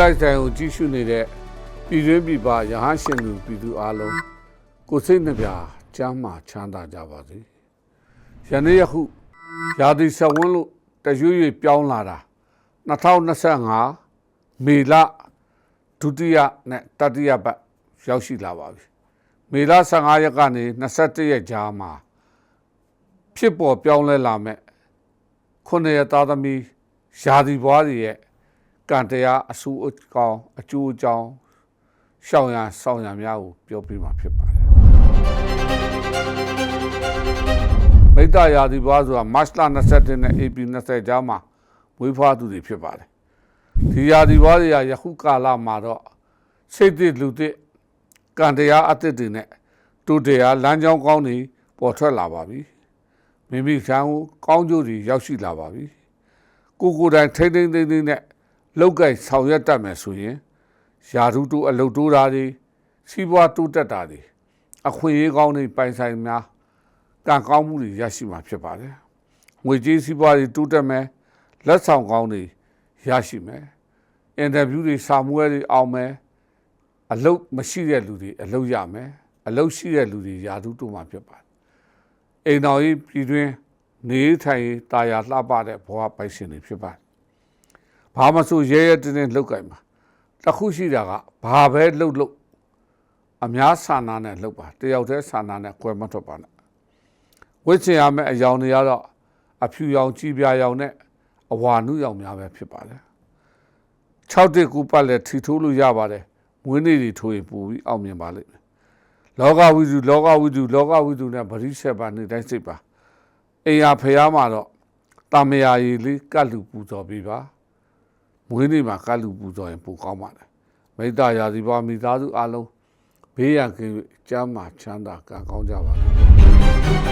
လိုက်ဆိုင်ကိုကြည့်ရှုနေတဲ့ပြည်တွင်းပြည်ပရဟန်းရှင်လူပြည်သူအားလုံးကိုယ်စိတ်နှပြချမ်းမာချမ်းသာကြပါစေ။ယနေ့ယခုရာသီဆက်ဝန်းလို့တရွေ့ရွေ့ပြောင်းလာတာ2025မေလဒုတိယနဲ့တတိယပတ်ရောက်ရှိလာပါပြီ။မေလ15ရက်ကနေ21ရက်ကြားမှာဖြစ်ပေါ်ပြောင်းလဲလာမဲ့ခုနှစ်ရက်သားသမီးယာဒီဘွားတွေရဲ့ ကံတရားအဆူအကောင်အကျိုးအကြောင်းရှောင်ရန်ဆောင်ရန်များကိုပြောပြမှာဖြစ်ပါတယ်။မိတ္တယာဒီဘွားဆိုတာမတ်လ27နဲ့ AP 20ကြားမှာမွေးဖွားသူတွေဖြစ်ပါတယ်။ဒီယာဒီဘွားတွေကယခုကာလမှာတော့စိတ်သစ်လူသစ်ကံတရားအသစ်တွေနဲ့တူတရားလမ်းကြောင်းကောင်းတွေပေါ်ထွက်လာပါပြီ။မိမိဆံကိုကောင်းကျိုးတွေရောက်ရှိလာပါပြီ။ကိုကိုယ်တိုင်ထိမ့်ထိမ့်သိမ့်သိမ့်နဲ့ လောက်ကင်ဆောင်ရွက်တတ်မယ်ဆိုရင်ယာဓုတူအလုတ်တိုးတာတွေစီးပွားတိုးတက်တာတွေအခွင့်အရေးကောင်းတွေပိုင်ဆိုင်များကံကောင်းမှုတွေရရှိမှာဖြစ်ပါတယ်။ငွေကြေးစီးပွားတွေတိုးတက်မယ်လက်ဆောင်ကောင်းတွေရရှိမယ်။အင်တာဗျူးတွေစာမွေးတွေအောင်မယ်အလုတ်မရှိတဲ့လူတွေအလုတ်ရမယ်အလုတ်ရှိတဲ့လူတွေယာဓုတိုးမှာဖြစ်ပါတယ်။အိမ်တော်ကြီးပြည်တွင်းနေထိုင်တာယာလှပတဲ့ဘဝပိုင်ရှင်တွေဖြစ်ပါတယ်။ ဘာမှဆိုရဲရဲတင်းတင်းလောက်ကင်ပါတခုရှိတာကဘာပဲလှုပ်လှုပ်အများဆန္ဒနဲ့လှုပ်ပါတယောက်တည်းဆန္ဒနဲ့ကွယ်မထွက်ပါနဲ့ဝိချင်ရမယ့်အယောင်တွေကတော့အဖြူရောင်ကြီးပြာရောင်နဲ့အဝါနုရောင်များပဲဖြစ်ပါတယ်6တက်ကူပတ်လက်ထီထိုးလို့ရပါတယ်မွေးနေ့တွေထိုးရင်ပူပြီးအောင်မြင်ပါလိမ့်မယ်လောကဝိတုလောကဝိတုလောကဝိတုနဲ့ဗရိဆက်ပါနေတိုင်းစိတ်ပါအိမ်ယာဖျားမှာတော့တာမယာရီလေးကတ်လူပူဇော်ပေးပါ မွေးနေ့မှာကတ်လူပူဇော်ရင်ပိုကောင်းပါတယ်မိတ္တရာသီပွားမိသားစုအလုံးဘေးရန်ကင်းကျမ်းမာချမ်းသာကံကောင်းကြပါစေ